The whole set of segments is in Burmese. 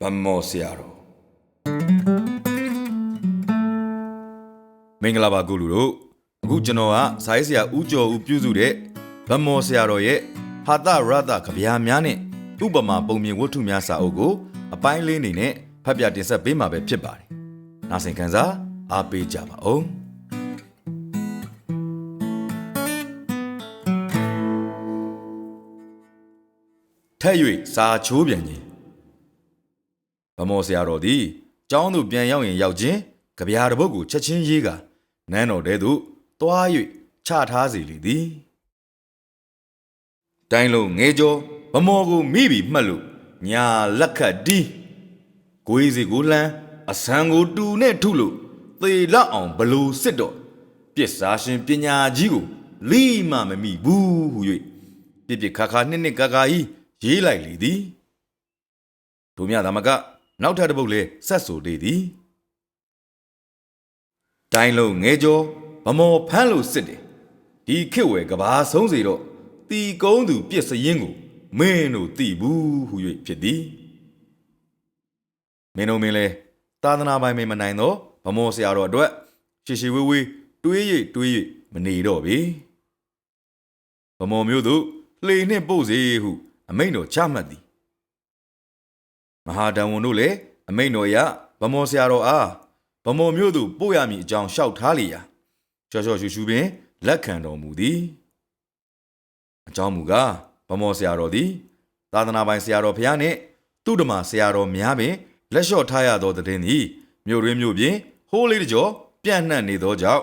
ဗမောဆရာတော်မင်္ဂလာပါကုလူတို့အခုကျွန်တော်ကဇိုင်းဆရာဦးကျော်ဦးပြုစုတဲ့ဗမောဆရာတော်ရဲ့ဟာတရတကဗျာများနဲ့ဥပမာပုံမြင်ဝတ္ထုများစာအုပ်ကိုအပိုင်းလေးအနေနဲ့ဖတ်ပြတင်ဆက်ပေးမှာပဲဖြစ်ပါတယ်။နားဆင်ခံစားအားပေးကြပါဦး။ ထက်၍စာချိုးပြန်ခြင်းဗမောဆရာတော်သည်ကျောင်းသို့ပြန်ရောက်ရင်ရောက်ချင်းကြပြာတစ်ပုဒ်ကိုချက်ချင်းရေးကနန်းတော်ထဲသို့တွား၍ချထားစီလေသည်တိုင်းလုံးငဲကြောဗမောကိုမိပြီးမှတ်လို့ညာလက်ခတ်ဒီကိုယ်စီကိုလှမ်းအဆံကိုတူနဲ့ထုလို့သေလောက်အောင်ဘလို့စစ်တော့ပြစ်စားရှင်ပညာကြီးကိုလိမမမိဘူးဟု၍ပြစ်ပြစ်ခါခါနှစ်နှစ်ကာကာကြီး ရေးလိုက်လေသည်တို့မြသမကနောက်ထပ်တစ်ပုတ်လဲဆက်ဆိုလေသည်တိုင်းလုံးငဲကြောဗမောဖမ်းလို့စစ်တယ်ဒီခေတ်ဝယ်ကဘာဆုံးစေတော့တီကုန်းသူပြစ်စရင်ကိုမင်းတို့သိဘူးဟု၍ဖြစ်သည်မင်းတို့မင်းလဲသာသနာပိုင်မင်မနိုင်တော့ဗမောဆရာတော်အတွက်ရှီရှီဝေးဝေးတွေး၍တွေး၍မနေတော့ပေဗမောမျိုးတို့လှေနှင့်ပို့စေဟု အမိန်တော်ချမှတ်သည်မဟာတန်ဝန်တို့လည်းအမိန်တော်ရဗမောဆရာတော်အားဗမောမျိုးသူပို့ရမည်အကြောင်းလျှောက်ထားလေရာချောချောရှူရှူပင်လက်ခံတော်မူသည်အကြောင်းမူကားဗမောဆရာတော်သည် သာသနာပိုင်ဆရာတော်ဖျားနှင့်သူတ္တမဆရာတော်များပင်လက်လျှော့ထားရသောတည်င်းသည်မြို့ရင်းမြို့ပြင်ဟိုးလေးတကြောပြန့်နှံ့နေသောကြောင့်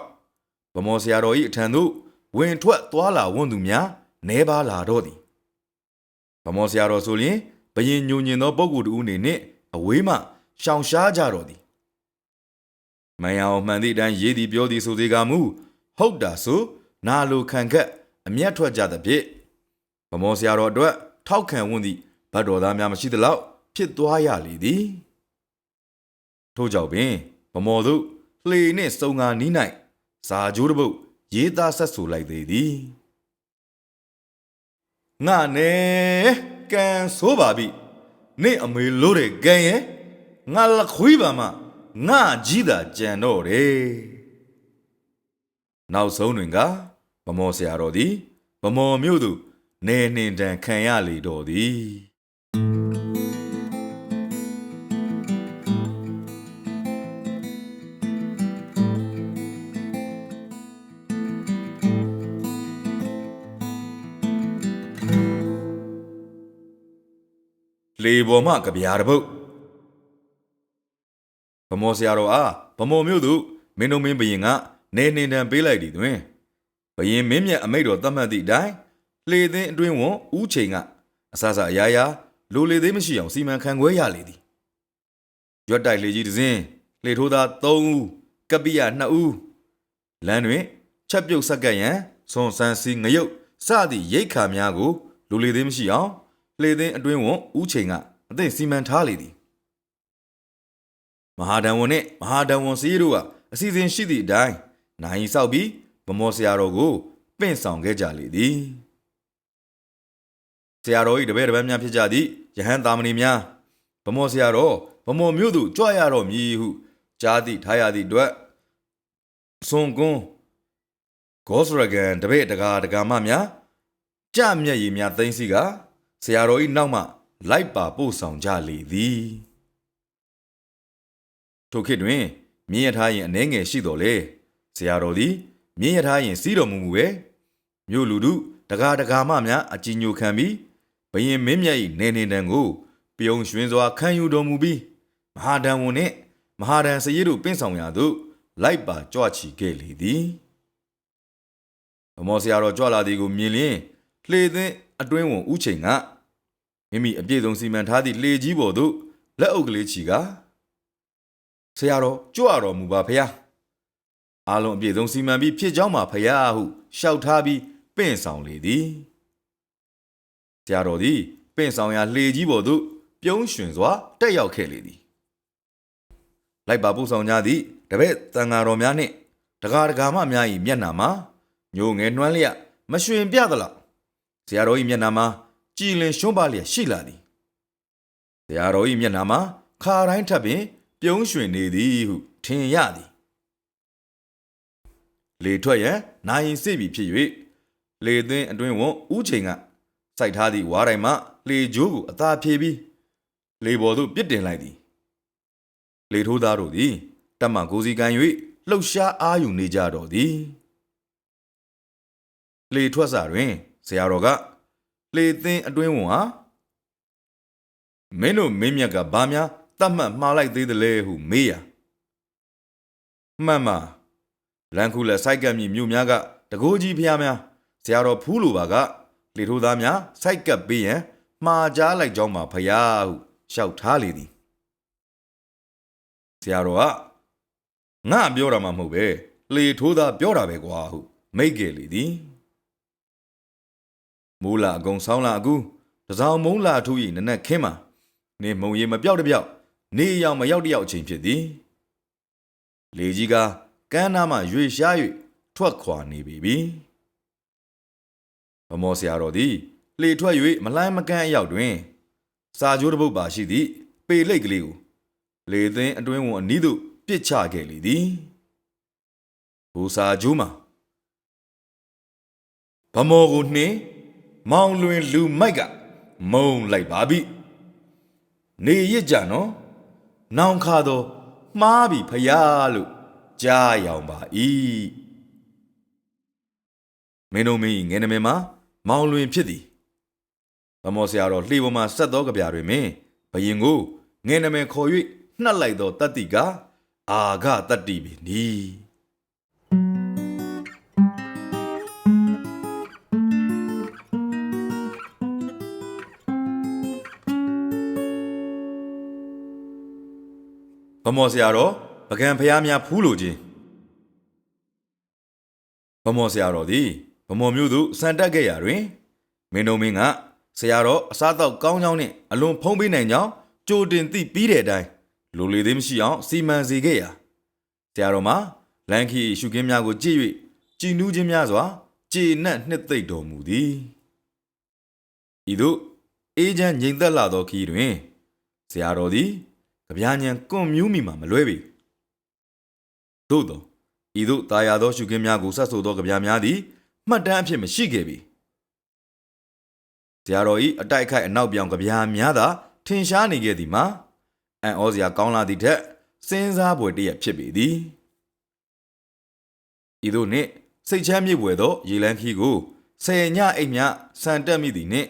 ဗမောဆရာတော်၏အထံသို့ဝင်ထွက်သွားလာဝန်သူများနှဲပါလာတော့သည် ဗမောဆရာတော်ဆိုရင်ဘယင်ညိုညင်သောပုဂ္ဂိုလ်တူအနေနဲ့အဝေးမှရှောင်ရှားကြတော်သည်မယံအောင်မှန်သည့်အတိုင်းရေးသည်ပြောသည်ဆိုစေကမူဟုတ်တာဆိုနာလိုခံခက်အမျက်ထွက်ကြသဖြင့်ဗမောဆရာတော်အတွက်ထောက်ခံဝန်းသည့်ဗတ်တော်သားများမရှိသလောက်ဖြစ်သွားရလေသည်ထို့ကြောင့်ပင်ဗမောတို့လှေနှင့်စုံငါနီး၌စာကြိုးတစ်ပုတ်ရေးသားဆက်ဆိုလိုက်သေးသည် ငါနဲ့ကန်ဆိုးပါပြီနေအမေလို့တဲ့ကန်ရဲ့ငါလက်ခွေးပါမငါကြီးတာကြံတော့တယ်နောက်ဆုံးတွင်ကဗမောဆရာတော်သည်ဗမောမြို့သူနေနှင်တန်ခံရလေတော်သည် လေပေါ်မှကြပြားတစ်ပုတ်ဗမောဆရာတော်အားဗမောမျိုးသူမင်းတို့မင်းဘရင်ကနေနေတံပေးလိုက်သည်တွင်ဘရင်မင်းမြတ်အမိတ်တော်သတ်မှတ်သည့်အတိုင်းလှေသင်းအတွင်းဝန်ဦးချိန်ကအဆအဆအရာရာလိုလေသေးမရှိအောင်စီမံခန့်ခွဲရလေသည်ရွက်တိုက်လေကြီးတစ်စင်းလှေထိုးသား3ဦးကပ္ပိယ2ဦးလမ်းတွင်ချက်ပြုတ်ဆက်ကပ်ရန်ဆွန်ဆန်းစီငရုတ်စသည့်ရိတ်ခါများကိုလိုလေသေးမရှိအောင် လှေသိန်းအတွင်းဝန်ဦးချိန်ကအသိစီမံထားလေသည်မဟာဒံဝန်နှင့်မဟာဒံဝန်စည်းတို့ကအစီအစဉ်ရှိသည့်အတိုင်းနိုင်ဆောက်ပြီးဗမောဆရာတော်ကိုပင့်ဆောင်ခဲ့ကြလေသည်ဆရာတော်၏တပည့်တစ်ပတ်များဖြစ်ကြသည့်ယဟန်သာမဏေများဗမောဆရာတော်ဗမောမြို့သို့ကြွရတော်မည်ဟုကြားသည့်ထားရသည့်အတွက်ဆွန်ကွန်းဂောစရဂန်တပည့်တကာတကာမများကြမျက်ရည်များသိမ့်စီက ဆရာတော်ဤနောက်မှလိုက်ပါပို့ဆောင်ကြလေသည်ထိုခေတ်တွင်မြင်းရထားရင်အနှဲငယ်ရှိတော်လေဆရာတော်သည်မြင်းရထားရင်စီးတော်မူမူပဲမြို့လူတို့တကားတကာမများအကြည်ညိုခံပြီးဘရင်မင်းမြတ်၏နေနေတန်ကိုပြုံးရွှင်စွာခံယူတော်မူပြီးမဟာဒံဝန်နှင့်မဟာဒံစည်ရတို့ပင့်ဆောင်ရာသို့လိုက်ပါကြွချီခဲ့လေသည်ဗမောဆရာတော်ကြွလာသည်ကိုမြင်လျင်လှေသွင်းအတွင်းဝန်ဥချိန်က မိမိအပြည့်စုံစီမံထားသည့်လေကြီးပေါ်သို့လက်အုပ်ကလေးချီကဆရာတော်ကြွတော်မူပါဖရာအားလုံးအပြည့်စုံစီမံပြီးဖြစ်ကြောင်းပါဖရာဟုရှောက်ထားပြီးပင့်ဆောင်လေသည်ဆရာတော်သည်ပင့်ဆောင်ရာလှေကြီးပေါ်သို့ပြုံးရွှင်စွာတက်ရောက်ခဲ့လေသည်လိုက်ပါပို့ဆောင်ကြသည့်တပည့်တန်ဃာတော်များနှင့်တကားတကာမများ၏မျက်နှာမှာညိုငယ်နှွမ်းလျက်မရွှင်ပြသလောက်ဆရာတော်၏မျက်နှာမှာ ကြည်လင်ရှုံးပါလျက်ရှိလာသည်ရာတော်၏မျက်နှာမှာခါတိုင်းထပ်ပင် ပြုံးရွှင်နေသည်ဟုထင်ရသည်လေထွက်ရန်နိုင်စိပြီဖြစ်၍လေသွင်းအတွင်းဝန်ဥချိန်ကစိုက်ထားသည့်ဝါတိုင်းမှလေကြိုးကိုအသာဖြေပြီးလေပေါ်သို့ပြစ်တင်လိုက်သည်လေထိုးသားတို့သည်တက်မှကိုစီကန်၍လှုပ်ရှားအားယူနေကြတော်သည်လေထွက်စာတွင်ဆရာတော်က လေသင်းအတွင်းဝန်ဟာမင်းတို့မင်းမြတ်ကဘာများတတ်မှတ်မှားလိုက်သေးသလဲဟုမေးရမှန်ပါလန်ခုလက်စိုက်ကပ်မြမြို့များကတကိုးကြီးဖျားများဆရာတော်ဖူးလိုပါကလေထိုးသားများစိုက်ကပ်ပေးရန်မှားကြားလိုက်ကြောင်းပါဖယားဟုလျှောက်ထားလေသည်ဆရာတော်ကငါပြောတာမှမဟုတ်ပဲလေထိုးသားပြောတာပဲကွာဟုမိတ်ကယ်လေသည် မူလာအကုံဆောင်းလာအကူတစောင်းမုံလာထူ၏နနက်ခင်းမှာနေမုံရီမပြောက်တပြောက်နေရောက်မရောက်တယောက်အချိန်ဖြစ်သည်လေကြီးကကမ်းနားမှရွေရှား၍ထွက်ခွာနေပြီပြီဗမောဆရာတော်သည်လှေထွက်၍မလိုင်းမကန်းအရောက်တွင် စာကြိုးတစ်ပုဒ်ပါရှိသည့်ပေလိတ်ကလေးကိုလေသင်းအတွင်းဝန်အနီးသို့ပြစ်ချခဲ့လေသည်ဘူစာကြိုးမှာဗမောကိုနှင်း မောင်လွင်လူမိုက်ကမုံလိုက်ပါပြီနေရစ်ကြနော်နောင်ခါတော့မှားပြီဖယားလို့ကြားရောင်ပါ၏မင်းတို့မင်းငယ်နမင်မှာမောင်လွင်ဖြစ်သည်ဗမောဆရာတော်လှေပေါ်မှာဆက်သောကြပြတွင်မင်းဘယင်ကိုငယ်နမင်ခေါ်၍နှက်လိုက်သောတတ္တိကအာဃတတ္တိပင်နီ မောဆရာတော်ပကံဖျားများဖူးလိုခြင်းဗမောဆရာတော်သည်ဗမောမျိုးသို့စံတက်ခဲ့ရာတွင်မင်းတို့မင်းကဆရာတော်အစားတော့ကောင်းကောင်းနှင့်အလွန်ဖုံးပေးနိုင်ကြောင်းကြိုတင်သိပြီးတဲ့အတိုင်းလိုလေသေးမရှိအောင်စီမံစေခဲ့ရာဆရာတော်မှာလန်ခီရှုခင်းများကိုကြည့်၍ကြည်နူးခြင်းများစွာကျေနပ်နှစ်သိမ့်တော်မူသည်ဤသို့အေးချမ်းငြိမ်သက်လာသောခီးတွင်ဆရာတော်သည် ကြပြားညံကွန်မြူးမိမှာမလွဲပေသို့သောဤသို့တာယာသောရှုခင်းများကိုဆက်ဆိုသောကြပြားများသည်မှတ်တမ်းအဖြစ်မရှိခဲ့ပေဆရာတော်၏အတိုက်အခိုက်အနောက်ပြောင်ကြပြားများသာထင်ရှားနေခဲ့သည်မှာအံ့ဩစရာကောင်းလာသည့်ထက်စဉ်းစားဖွယ်တည်းဖြစ်ပေသည်ဤသို့နှင့်စိတ်ချမ်းမြေ့ပွေသောရေလန်းခီကိုဆယ်ညအိမ်မြဆန်တက်မိသည်နှင့်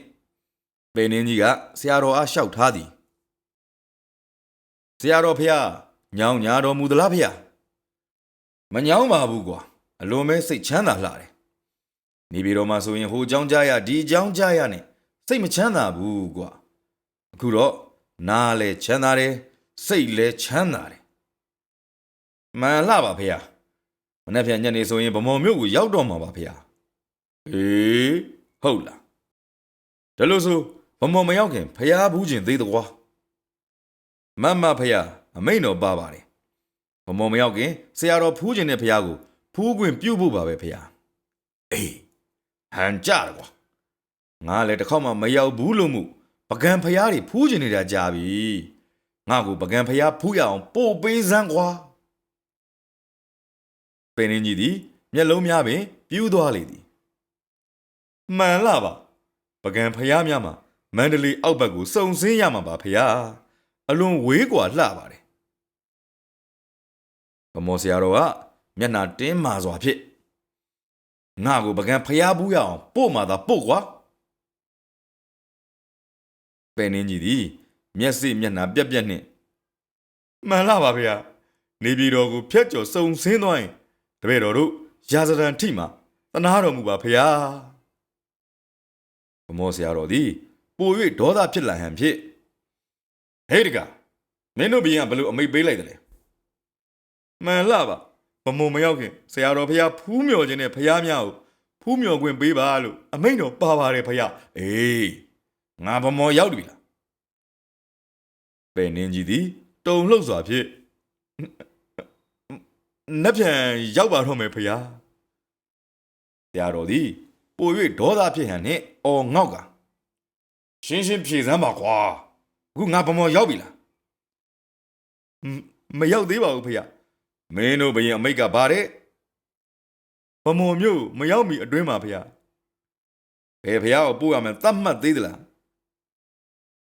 ပေနင်းကြီးကဆရာတော်အားလျှောက်ထားသည် ဆရာတော်ဖျားညောင်းညာတော်မူသလားဖျားမညောင်းပါဘူးကွာအလွန်ပဲစိတ်ချမ်းသာလှတယ်နေပြည်တော်မှာဆိုရင်ဟိုเจ้าကြားရဒီเจ้าကြားရနဲ့စိတ်မချမ်းသာဘူးကွာအခုတော့နားလဲချမ်းသာတယ်စိတ်လဲချမ်းသာတယ်မှန်လှပါဖေဟာမနေ့ပြန်ညနေဆိုရင်ဗမော်မြို့ကိုရောက်တော့မှာပါဖေဟာအေးဟုတ်လားဒါလို့ဆိုဗမော်မရောက်ခင်ဖះဘူးကျင်သေးတကွာ မမဖះအမိန်တော်ပါပါတယ်ဗမော်မရောက်ခင်ဆရာတော်ဖူးကျင်တဲ့ဖះကိုဖူးခွင့်ပြုတ်ဖို့ပါပဲဖះအေးဟန်ကြတယ်ကွာငါလည်းတစ်ခေါက်မှမရောက်ဘူးလို့မှုပကံဖရားတွေဖူးကျင်နေတာကြာပြီငါ့ကိုပကံဖရားဖူးရအောင်ပို့ပေးစမ်းကွာပင်င်းကြီးသည်မျက်လုံးများပင်ပြူးသွားလေသည်မှန်လားပါပကံဖရားများမှာမန္တလေးအောက်ဘက်ကိုစုံစင်းရမှာပါဖရား အလွန်ဝေးကွာလှပါတယ်ကမောဆရာတော်ကမျက်နှာတင်းမာစွာဖြင့်ငါကိုပကံဖျားဘူးရအောင်ပို့မှသာပို့ကွာပဲနင်းကြီးသည်မျက်စိမျက်နှာပြက်ပြက်နှင့်မှန်လားပါဗျာနေပြည်တော်ကိုဖျက်ကျော်စုံစင်းသွားရင်တပည့်တော်တို့ရာဇဒံထိမှာတနာတော်မူပါဖျားဗမောဆရာတော်သည်ပို၍ဒေါသဖြစ်လာဟန်ဖြင့် ဟေးတကမင်းတို့ဘီရင်ကဘလို့အမိတ်ပေးလိုက်တယ်လေမှန်လားပါဘမုံမရောက်ခင်ဆရာတော်ဖះဖူးမြော်ခြင်းနဲ့ဖះများကိုဖူးမြော်ခွင့်ပေးပါလို့အမိန့်တော်ပါပါတယ်ဖះအေးငါဗမော်ရောက်ပြီလားပဲနင်းကြီးသည်တုံလှုပ်စွာဖြင့်နက်ပြန်ရောက်ပါတော့မယ်ဖုရားဆရာတော်သည်ပို၍ဒေါသဖြစ်ဟန်နှင့်အော်ငေါက်ကရှင်းရှင်းဖြေစမ်းပါကွာ အခုငါဗမော်ရောက်ပြီလားမရောက်သေးပါဘူးဖေမင်းတို့ဘရင်အမိတ်ကဘာတဲ့ဗမော်မျိုးမရောက်မီအတွင်းပါဖေဘယ်ဖះကိုပို့ရမယ်တတ်မှတ်သေးသလား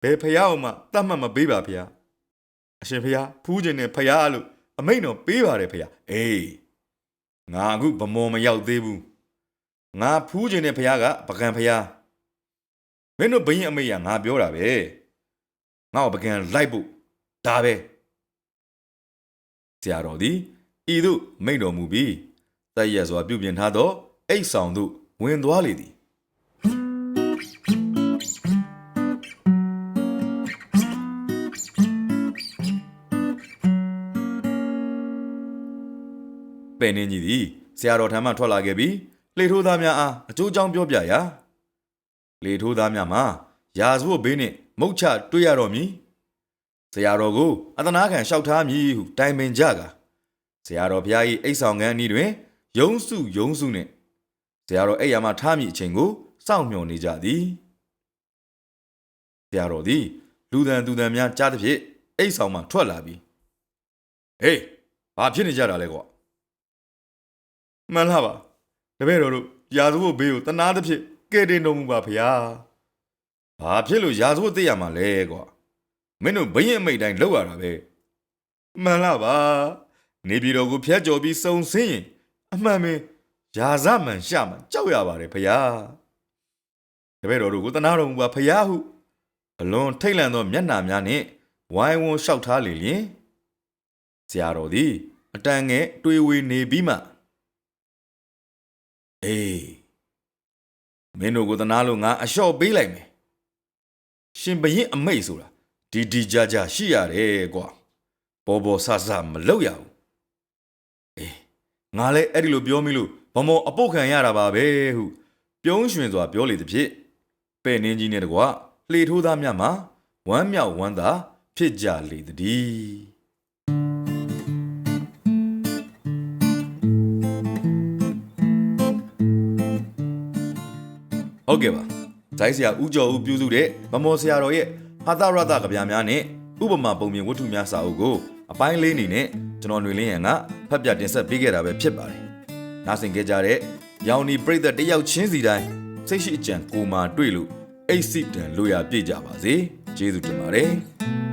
ဘယ်ဖះကိုမှတတ်မှတ်မပေးပါဖေအရှင်ဖះဖူးခြင်းနဲ့ဖះလို့အမိတ်တော်ပေးပါတယ်ဖေအေးငါအခုဗမော်မရောက်သေးဘူးငါဖူးခြင်းနဲ့ဖះကပကံဖះမင်းတို့ဘရင်အမိတ်ကငါပြောတာပဲ ငါ့ကိုပကံလိုက်ဖို့ဒါပဲဆရာတော်သည်ဤသို့မိန့်တော်မူပြီးတက်ရက်စွာပြုပြင်ထားသောအိတ်ဆောင်သို့ဝင်သွားလေသည်ပဲ့နှင်းကြီးသည်ဆရာတော်ထံမှထွက်လာခဲ့ပြီးလေထိုးသားများအားအကျိုးအကြောင်းပြောပြရာလေထိုးသားများမှာ ရာဇဝတ်ဘေးနှင့်မုတ်ချတွေ့ရတော့မည်ဆရာတော်ကိုအသနာခံလျှောက်ထားမည်ဟုတိုင်ပင်ကြကာဆရာတော်ဘုရား၏အိတ်ဆောင်ခန်းအနီးတွင်ယုံစုယုံစုနှင့်ဆရာတော်အိယာမှထားမည်အချိန်ကိုစောင့်မျှော်နေကြသည်ဆရာတော်သည်လူတန်သူတန်များကြားသဖြင့်အိတ်ဆောင်မှထွက်လာပြီးဟေးဘာဖြစ်နေကြတာလဲကွာမှန်လားပါတပည့်တော်တို့ရာဇဝတ်ဘေးကိုတနာသဖြင့်ကဲတင်တော်မူပါဖရာ ဘာဖြစ်လို့ရာဇဝတ်သိရမှာလဲကွာမင်းတို့ဘရင်အမိတ်တိုင်းလောက်ရတာပဲမှန်လားပါနေပြည်တော်ကိုဖျက်ကျော်ပြီးစုံစင်းရင်အမှန်ပဲရာဇမှန်ရှာမှန်ကြောက်ရပါတယ်ဖရာတပည့်တော်တို့ကိုတနာတော်မူပါဖရာဟုအလွန်ထိတ်လန့်သောမျက်နှာများနှင့်ဝိုင်းဝန်းလျှောက်ထားလေလျင်ဆရာတော်သည်အတန်ငယ်တွေးဝေနေပြီးမှအေးမင်းတို့ကိုသနာလို့ငါအလျှော့ပေးလိုက်မယ် ရှင်ဘရင်အမိတ်ဆိုတာဒီဒီကြကြရှိရတယ်ကွာပေါ်ပေါ်ဆဆမလုပ်ရဘူးအေးငါလည်းအဲ့ဒီလိုပြောမိလို့ဘမောအပုတ်ခံရတာပါပဲဟုပြုံးရွှင်စွာပြောလေသဖြင့်ပဲ့နှင်းကြီးနဲ့တကွလှေထိုးသားများမှာဝမ်းမြောက်ဝမ်းသာဖြစ်ကြလေတည်းဟုတ်ကဲ့ပါ ဇိုင်းဆရာဦးကျော်ဦးပြုစုတဲ့မမော်ဆရာတော်ရဲ့ဟာသရတကဗျာများနဲ့ဥပမာပုံမြင်ဝတ္ထုများစာအုပ်ကိုအပိုင်းလေးအနေနဲ့ကျွန်တော်ຫນွေလင်းရန်ကဖတ်ပြတင်ဆက်ပေးခဲ့တာပဲဖြစ်ပါတယ်။နားဆင်ကြကြတဲ့ရောင်နီပရိသတ်တယောက်ချင်းစီတိုင်းစိတ်ရှိအကြံကိုမာတွေ့လို့အိတ်စိတံလိုရာပြည့်ကြပါစေ။ကျေးဇူးတင်ပါတယ်။